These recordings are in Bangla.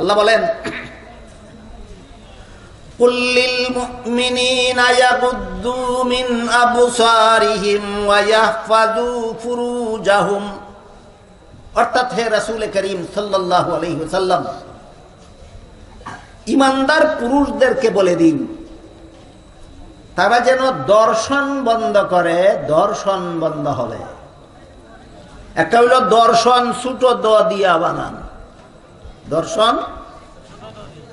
আল্লাহ বলেন ইমানদার পুরুষদেরকে বলে দিন, তারা যেন দর্শন বন্ধ করে, দর্শন বন্ধ হবে। একটা হইল দর্শন, ছুটো দ দিয়া বানান। দর্শন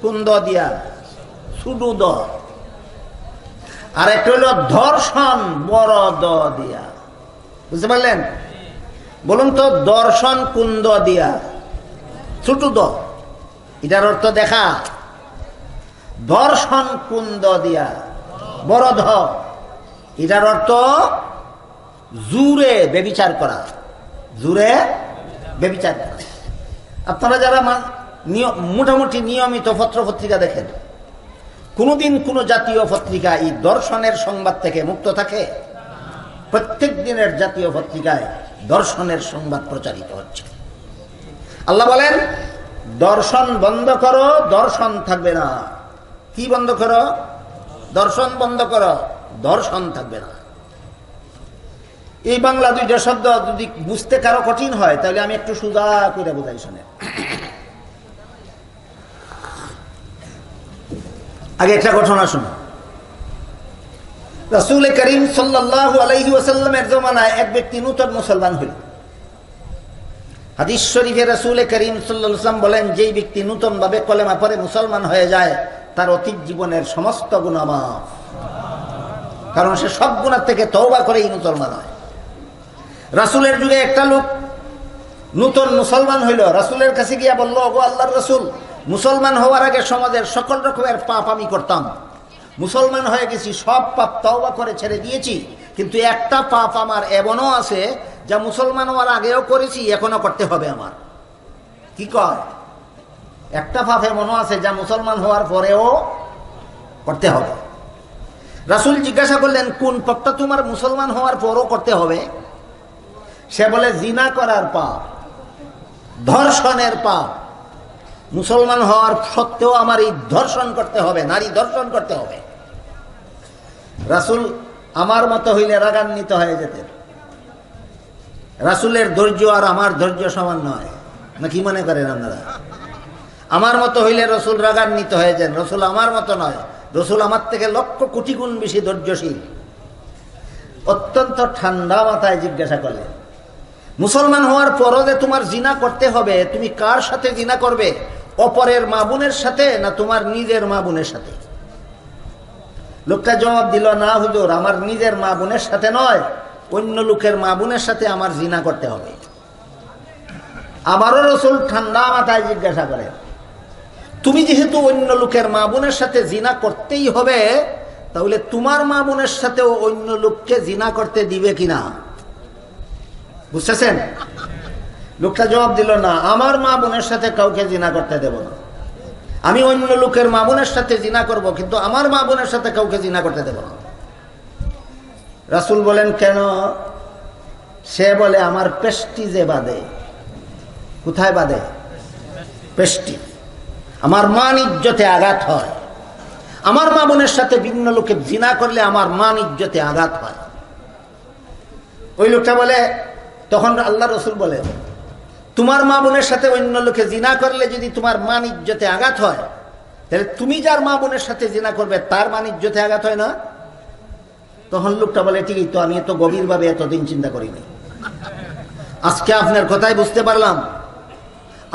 কোন দ দিয়া ছুটু দ। আর একটা হইল ধর্ষণ বড় দ দিয়া। বুঝতে পারলেন? বলুন তো, দর্শন, কুন্দ দিয়া ছুটু দ। এটার অর্থ দেখা। দর্শন, কুন্দ দিয়া, বড় ধ এটার অর্থ জুরে বেবিচার করা। জুরে বেবিচার করা। আপনারা যারা মোটামুটি নিয়মিত পত্র পত্রিকা দেখেন। কোনোদিন কোনো জাতীয় পত্রিকা এই দর্শনের সংবাদ থেকে মুক্ত থাকে? প্রত্যেক দিনের জাতীয় পত্রিকায় দর্শনের সংবাদ প্রচারিত হচ্ছে। আল্লাহ বলেন, দর্শন বন্ধ করো, দর্শন থাকবে না। কি বন্ধ করো? দর্শন বন্ধ করো, দর্শন থাকবে না। এই বাংলা দুইটা শব্দ যদি বুঝতে কারও কঠিন হয়, তাহলে আমি একটু সুজা করে বোঝাই শুনে আগে একটা ঘটনা শুনো। রসুল করিম সাল্লাহ আলাইহি ওয়াসাল্লামের জমানায় এক ব্যক্তি নূতন মুসলমান হইল। হাদিস শরীফে রসুল করিম সাল্লাম বলেন, যেই ব্যক্তি নূতন ভাবে কলেমা পরে মুসলমান হয়ে যায়, তার অতীত জীবনের সমস্ত গুণা মাফ। কারণ সে সব গুণার থেকে তওবা করেই মুসলমান হয়। রাসুলের যুগে একটা লোক নূতন মুসলমান হইল। রাসুলের কাছে গিয়া বলল গো আল্লাহর রসুল মুসলমান হওয়ার আগে সমাজের সকল রকমের পাপ আমি করতাম। মুসলমান হয়ে গেছি, সব পাপ তওবা করে ছেড়ে দিয়েছি। কিন্তু একটা পাপ আমার এমনও আছে, যা মুসলমান হওয়ার আগেও করেছি এখনও করতে হবে আমার। কি কয়? একটা পাপ এমনও আছে, যা মুসলমান হওয়ার পরেও করতে হবে। রাসুল জিজ্ঞাসা করলেন, কোন পাপটা তোমার মুসলমান হওয়ার পরও করতে হবে? সে বলে, জিনা করার পাপ, ধর্ষণের পাপ। মুসলমান হওয়ার সত্ত্বেও আমার এই ধর্ষণ করতে হবে, নারী ধর্ষণ করতে হবে। রাসুল আমার মতো হইলে রাগান্বিত হয়ে যেতেন। রাসুলের ধৈর্য আর আমার ধৈর্য সমান নয়। না কি মনে করেন আপনারা? আমার মতো হইলে রসুল রাগান্বিত হয়ে যান, রসুল আমার মতো নয়। রসুল আমার থেকে লক্ষ কোটি গুণ বেশি ধৈর্যশীল। অত্যন্ত ঠান্ডা মাথায় জিজ্ঞাসা করলেন, মুসলমান হওয়ার পরও যে তোমার জিনা করতে হবে, তুমি কার সাথে জিনা করবে? অপরের মা বোনের সাথে না তোমার নিজের মা বোনের সাথে? লোকটা জবাব দিল, না হুজুর, আমার নিজের মা বোনের সাথে নয়, অন্য লোকের মা বোনের সাথে আমার জিনা করতে হবে। আবারও রসুল ঠান্ডা মাথায় জিজ্ঞাসা করেন, তুমি যেহেতু অন্য লোকের মা বোনের সাথে জিনা করতেই হবে, তাহলে তোমার মা বোনের সাথেও অন্য লোককে জিনা করতে দিবে কিনা? বুঝতেছেন? লোকটা জবাব দিল, না, আমার মা বোনের সাথে কাউকে জিনা করতে দেব না। আমি অন্য লোকের মা বোনের সাথে জিনা করব, কিন্তু আমার মা বোনের সাথে কাউকে জিনা করতে দেব না। রাসুল বলেন, কেন? সে বলে, আমার পেস্টি যে বাদে, কোথায় বাদে? পেস্টি আমার মান ইজ্জতে আঘাত হয়। আমার মা বোনের সাথে ভিন্ন লোকে জিনা করলে আমার মান ইজ্জতে আঘাত হয়। ওই লোকটা বলে, তখন আল্লাহ রসুল বলে তোমার মা বোনের সাথে অন্য লোকে জিনা করলে যদি তোমার মান ইজ্জতে আঘাত হয়, তাহলে তুমি যার মা বোনের সাথে জিনা করবে, তার মান ইজ্জতে আঘাত হয় না? তখন লোকটা বলে, ঠিকই তো, আমি এত গভীরভাবে এতদিন চিন্তা করিনি। আজকে আপনার কথাই বুঝতে পারলাম।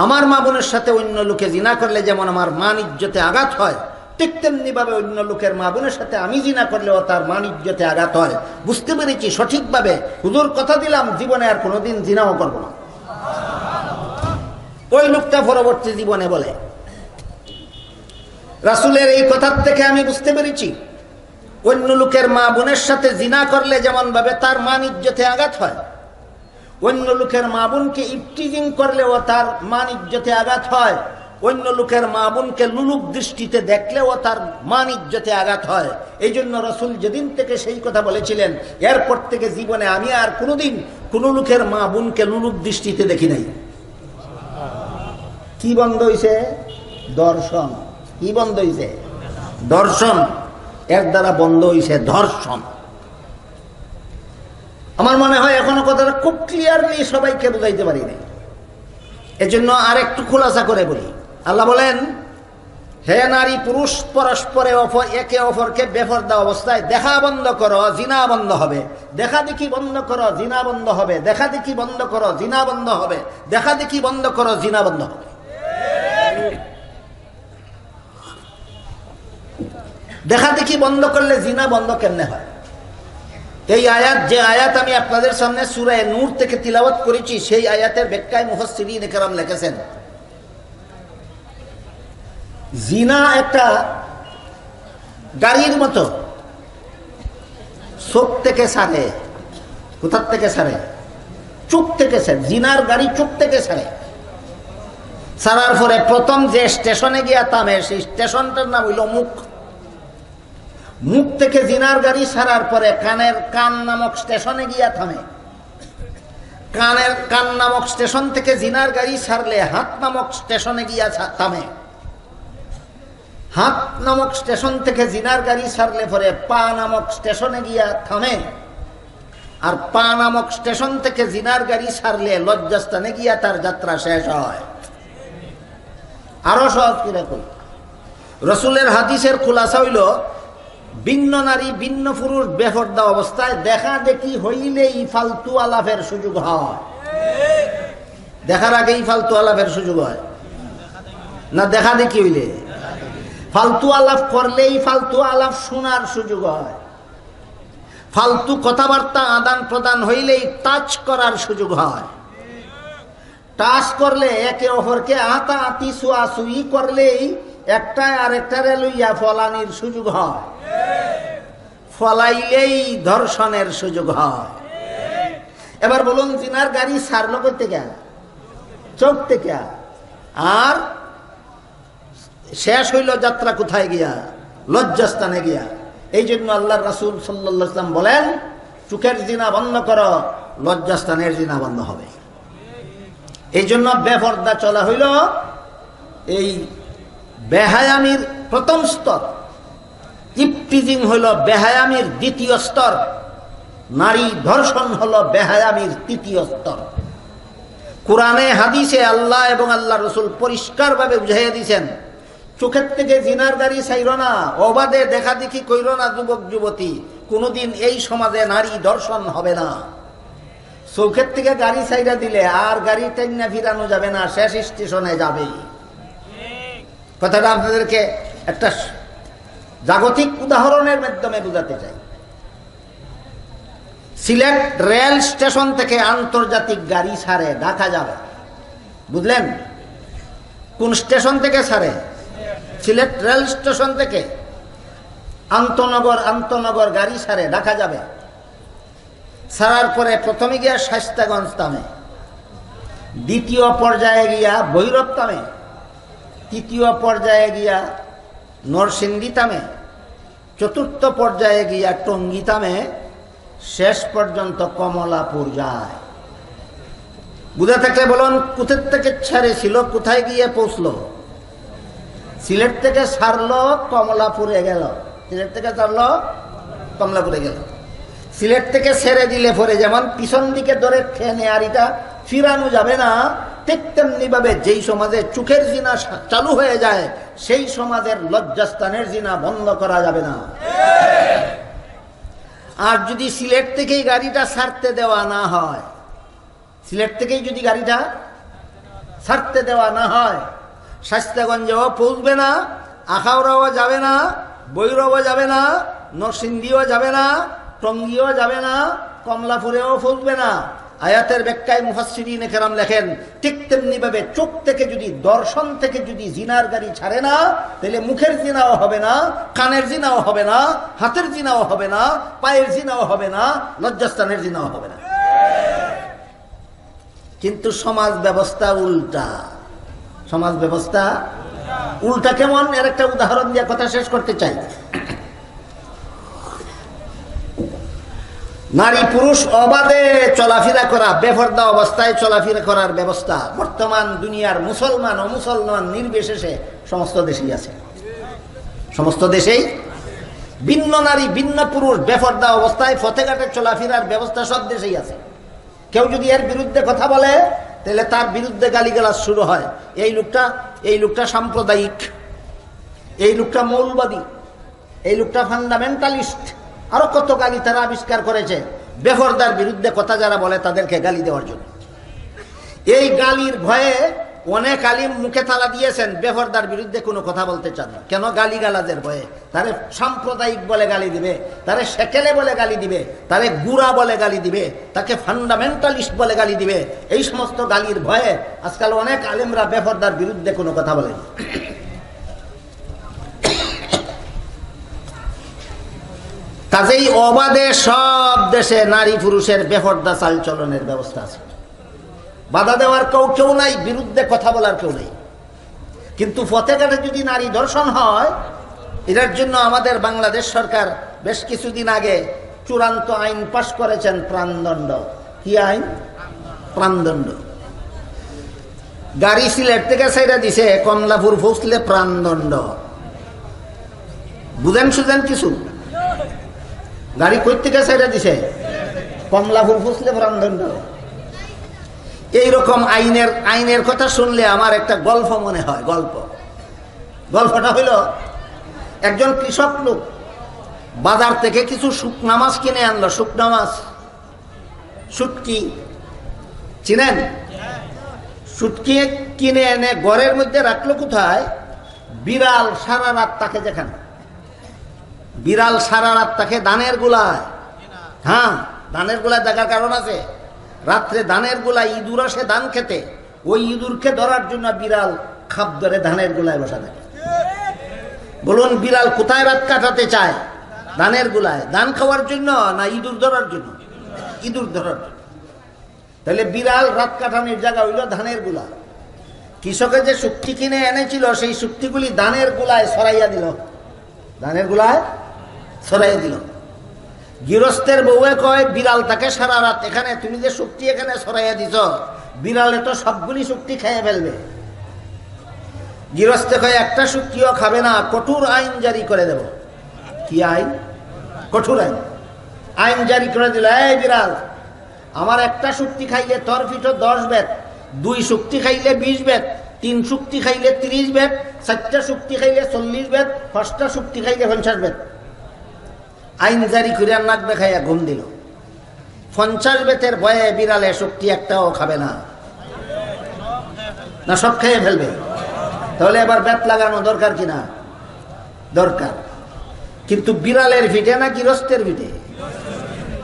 আমার মা বোনের সাথে অন্য লোকে জিনা করলে যেমন আমার মান ইজ্জতে আঘাত হয়, ঠিক তেমনি ভাবে অন্য লোকের মা বোনের সাথে আমি জিনা করলেও তার মান ইজ্জতে আঘাত হয়। বুঝতে পেরেছি সঠিকভাবে। হুজুর কথা দিলাম, জীবনে আর কোনোদিন জিনাও করব না। ওই লোকটা পরবর্তী জীবনে বলে, রাসুলের এই কথার থেকে আমি বুঝতে পেরেছি, অন্য লোকের মা বোনের সাথে জিনা করলে যেমন ভাবে তার মান ইজ্জতে আঘাত হয়, অন্য লোকের মা বোনকে ইফটিজিং করলেও তার মান ইজ্জতে আঘাত হয়, অন্য লোকের মা বোনকে লুলুক দৃষ্টিতে দেখলেও তার মান ইজ্জতে আঘাত হয়। এই জন্য রসুল যেদিন থেকে সেই কথা বলেছিলেন, এরপর থেকে জীবনে আমি আর কোনোদিন কোনো লোকের মা বোনকে লুলুক দৃষ্টিতে দেখি নাই। কি বন্ধ হয়েছে দর্শন। কি বন্ধ হইছে? দর্শন। এর দ্বারা বন্ধ হইছে ধর্ষণ। আমার মনে হয় এখনও কথাটা খুব ক্লিয়ারলি সবাইকে বুঝাইতে পারি নাই। এজন্য আর একটু খোলাসা করে বলি। আল্লাহ বলেন, হে নারী পুরুষ, পরস্পরে অপর, একে অপরকে বেফর্দা অবস্থায় দেখা বন্ধ করো, জিনা বন্ধ হবে। দেখা দেখি বন্ধ করো, জিনা বন্ধ হবে। দেখা দেখি বন্ধ করো, জিনা বন্ধ হবে। দেখা দেখি বন্ধ করো, জিনা বন্ধ হবে। দেখা দেখি বন্ধ করলে জিনা বন্ধ কেমনে হয়? এই আয়াত, যে আয়াত আমি আপনাদের সামনে সুরায় নূর থেকে তিলাওয়াত করেছি, সেই আয়াতের ব্যাখ্যায় মুহসিরিন কেরাম লিখেছেন। জিনা একটা গাড়ির মতো, চোখ থেকে সারে, কোথার থেকে সারে? চুপ থেকে সারে। জিনার গাড়ি চুপ থেকে সারে। সারার পরে প্রথম যে স্টেশনে গিয়া থামে সেই স্টেশনটার নাম হইল মুখ। মুখ থেকে জিনার গাড়ি সারার পরে কানের কান নামক স্টেশনে গিয়া থামে। কানের কান নামক স্টেশন থেকে জিনার গাড়ি ছাড়লে হাত নামক স্টেশনে গিয়া থামে। হাত নামক স্টেশন থেকে জিনার গাড়ি ছাড়লে পরে পা নামক স্টেশনে গিয়া থামে। আর পা নামক স্টেশন থেকে জিনার গাড়ি সারলে লজ্জাস্থানে গিয়া তার যাত্রা শেষ হয়। আরও সহজ করে কই। রসুলের হাদিসের খুলাসা হইল, ভিন্ন নারী, ভিন্ন পুরুষ বেফর্দা অবস্থায় দেখা দেখি হইলেই ফালতু আলাপের সুযোগ হয়। দেখার আগেই ফালতু আলাপের সুযোগ হয়। না দেখা দেখি হইলে? ফালতু আলাপ করলেই ফালতু আলাপ শোনার সুযোগ হয়। ফালতু কথাবার্তা আদান প্রদান হইলেই টাচ করার সুযোগ হয়। টাচ করলে একে অপরকে আতা আতি সুই করলেই একটা আরেকটারে লইয়া ফলানির সুযোগ হয়। ফলাইলেই ধর্ষণের সুযোগ হয়। এবার বলুন, জিনার গাড়ি সারলো করতে কে চোখ থেকে আর শেষ হইল যাত্রা কোথায় গিয়া? লজ্জাস্থানে গিয়া। এই জন্য আল্লাহ রাসুল সাল্লাম বলেন, চোখের জিনা বন্ধ করো, লজ্জাস্থানের জিনা বন্ধ হবে। এই জন্য বেফর্দা চলা হইল এই বেহায়ামির প্রথম স্তর। ইপটিজিং হইল বেহায়ামির দ্বিতীয় স্তর। নারী ধর্ষণ হলো বেহায়ামির তৃতীয় স্তর। কোরআনে, হাদিসে আল্লাহ এবং আল্লাহ রসুল পরিষ্কারভাবে বুঝাইয়া দিয়েছেন চোখের থেকে জিনার গাড়ি চাইর না, অবাধে দেখা দেখি কইর না যুবক, যুবতী, কোনোদিন এই সমাজে নারী দর্শন হবে না। চৌখের থেকে গাড়ি সাইডা দিলে আর গাড়ি টাইনা ফিরানো যাবে না, শেষ স্টেশনে যাবে। কথাটা আপনাদেরকে একটা জাগতিক উদাহরণের মাধ্যমে বোঝাতে চাই। সিলেট রেল স্টেশন থেকে আন্তর্জাতিক গাড়ি ছাড়ে, ঢাকা যাবে। বুঝলেন? কোন স্টেশন থেকে ছাড়ে? সিলেট রেল স্টেশন থেকে। আন্তনগর আন্তনগর গাড়ি ছাড়ে, ঢাকা যাবে। ছাড়ার পরে প্রথমে গিয়া শাস্তাগঞ্জ তামে। দ্বিতীয় পর্যায়ে গিয়া ভৈরব তামে। তৃতীয় পর্যায়ে গিয়া নরসিংদী তামে। চতুর্থ পর্যায়ে গিয়া টঙ্গী তামে। শেষ পর্যন্ত কমলাপুর যায়। বুঝে থাকলে বলুন কোথার থেকে ছেড়েছিল, কোথায় গিয়ে পৌঁছলো? সিলেট থেকে ছাড়লো, কমলাপুরে গেল। সিলেট থেকে ছাড়লো, কমলাপুরে গেল। সিলেট থেকে ছেড়ে দিলে পরে যেমন পিছন দিকে ধরে ঠেনে আর এটা ফিরানো যাবে না, ঠিক তেমনি ভাবে যেই সমাজে চোখের জিনা চালু হয়ে যায়, সেই সমাজের লজ্জাস্থানের জিনা বন্ধ করা যাবে না। আর যদি সিলেট থেকেই গাড়িটা ছাড়তে দেওয়া না হয়, সিলেট থেকেই যদি গাড়িটা ছাড়তে দেওয়া না হয়, শাস্তাগঞ্জেও পৌঁছবে না, আখাউড়াও যাবে না, বৈরবও যাবে না, নরসিংদীও যাবে না টঙ্গিও যাবে না, কমলাপুরেও ফুলবে না। আয়াতের ব্যাখ্যায় মুহাসিরিন কেরাম লেখেন, ঠিক তেমনি ভাবে চোখ থেকে যদি দর্শন থেকে যদি জিনার গাড়ি ছাড়ে না, তাহলে মুখের জিনাও হবে না, কানের জিনাও হবে না, হাতের জিনাও হবে না, পায়ের জিনাও হবে না, লজ্জাস্থানের জিনাও হবে না। কিন্তু সমাজ ব্যবস্থা উল্টা। সমাজ ব্যবস্থা উল্টা কেমন? এর একটা উদাহরণ দিয়ে কথা শেষ করতে চাই। নারী পুরুষ অবাধে চলাফেরা করা, বেফর্দা অবস্থায় চলাফেরা করার ব্যবস্থা বর্তমান দুনিয়ার মুসলমান ও মুসলমান নির্বিশেষে সমস্ত দেশেই আছে। সমস্ত দেশেই ভিন্ন নারী, ভিন্ন পুরুষ বেফর্দা অবস্থায় ফতেঘাটে চলাফেরার ব্যবস্থা সব দেশেই আছে। কেউ যদি এর বিরুদ্ধে কথা বলে, তাহলে তার বিরুদ্ধে গালিগালাজ শুরু হয়। এই লোকটা এই লোকটা সাম্প্রদায়িক, এই লোকটা মৌলবাদী, এই লোকটা ফান্ডামেন্টালিস্ট আরও কত গালি তারা আবিষ্কার করেছে? বেফরদার বিরুদ্ধে কথা যারা বলে তাদেরকে গালি দেওয়ার জন্য। এই গালির ভয়ে অনেক আলিম মুখে তালা দিয়েছেন বেহরদার বিরুদ্ধে কোনো কথা বলতে চান না। কেন গালি গালাজের ভয়ে? তারে সাম্প্রদায়িক বলে গালি দিবে, তারে সেকেলে বলে গালি দিবে, তারে গুড়া বলে গালি দিবে, তাকে ফান্ডামেন্টালিস্ট বলে গালি দিবে। এই সমস্ত গালির ভয়ে আজকাল অনেক আলিমরা বেহরদার বিরুদ্ধে কোনো কথা বলেন কাজেই অবাধে সব দেশে নারী পুরুষের বেহর্দা চাল চলনের ব্যবস্থা আছে। বাধা দেওয়ার কেউ কেউ নাই, বিরুদ্ধে কথা বলার কেউ নেই। কিন্তু ফতেঘাটে যদি নারী দর্শন হয়, এটার জন্য আমাদের বাংলাদেশ সরকার বেশ কিছুদিন আগে চূড়ান্ত আইন পাশ করেছেন প্রাণদণ্ড। কি আইন? প্রাণদণ্ড। গাড়ি সিলেট থেকে সাইডা দিছে কমলাপুর ফসলে প্রাণদণ্ড। বুঝেন সুঝেন কিছু? গাড়ি কই থেকে সাইডা দিছে? কমলাপুর ফসলে প্রাণদণ্ড এইরকম আইনের আইনের কথা শুনলে আমার একটা গল্প মনে হয়, গল্প। গল্পটা হইল, একজন কৃষক লোক বাজার থেকে কিছু শুকনা মাছ কিনে আনলো, শুকনা মাছ। শুটকি। চিনেন? শুটকি কিনে এনে ঘরের মধ্যে রাখল কোথায়? বিড়াল সারা রাত তাকে যেখানে। বিড়াল সারা রাত তাকে দানের গুলায়। হ্যাঁ ধানের গুলায় দেখার কারণ আছে। রাত্রে দানের গোলায় ইঁদুর আসে ধান খেতে। ওই ইঁদুরকে ধরার জন্য বিড়াল খাপ ধরে ধানের গোলায় বসা থাকে। বলুন, বিড়াল কোথায় রাত কাটাতে চায়? ধানের গোলায়। ধান খাওয়ার জন্য না ইঁদুর ধরার জন্য? ইঁদুর ধরার জন্য। তাহলে বিড়াল রাত কাটানোর জায়গা হইল ধানের গোলা। কৃষকে যে শুক্তি কিনে এনেছিল, সেই শুক্তিগুলি ধানের গোলায় সরাইয়া দিল। ধানের গোলায় সরাইয়া দিল। গৃহস্থের বউয়ে কয় বিড়াল তাকে সারা রাত এখানে, তুমি যে শক্তি এখানে সরাইয়া দিছ বিড়ালে তো সবগুলি শক্তি খেয়ে ফেলবে। গৃহস্থে কয়, একটা শক্তিও খাবে না, কঠোর আইন জারি করে দেব। কি আইন? কঠোর আইন। আইন জারি করে দিল, এই বিড়াল আমার একটা শক্তি খাইলে তোর পিঠো দশ বেত, দুই শক্তি খাইলে বিশ বেত, তিন শক্তি খাইলে ত্রিশ বেত, চারটা শক্তি খাইলে চল্লিশ বেত, পাঁচটা শক্তি খাইলে পঞ্চাশ বেত। আইন জারি করে নাক দেখাইয়া ঘুম দিল। পঞ্চাশ বেতের ভয়ে বিড়ালে শক্তি একটাও খাবে না। না, সব খেয়ে ফেলবে। তাহলে এবার বেত লাগানো দরকার কিনা দরকার। কিন্তু বিড়ালের ভিটে নাকি গৃহস্থের ভিটে?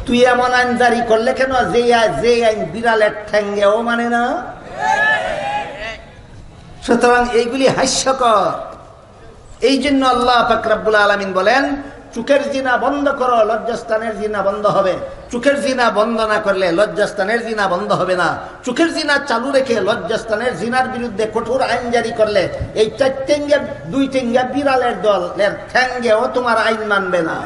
তুই এমন আইন জারি করলে কেন যে যে আইন বিড়ালের ঠ্যাঙ্গেও মানে না? সুতরাং এইগুলি হাস্যকর। এই জন্য আল্লাহ ফাকরাবুল আলমিন বলেন চুকের জিনা বন্ধ করো, লজ্জাস্থানের জিনা বন্ধ হবে। চোখের জিনা বন্ধ না করলে লজ্জাস্থানের জিনা বন্ধ হবে না। চোখের জিনা চালু রেখে লজ্জাস্থানের জিনার বিরুদ্ধে কঠোর আইন জারি করলে এই চার টেঙ্গা, দুই টেঙ্গা বিড়ালের দল এর ঠ্যাঙ্গেও তোমার আইন মানবে না।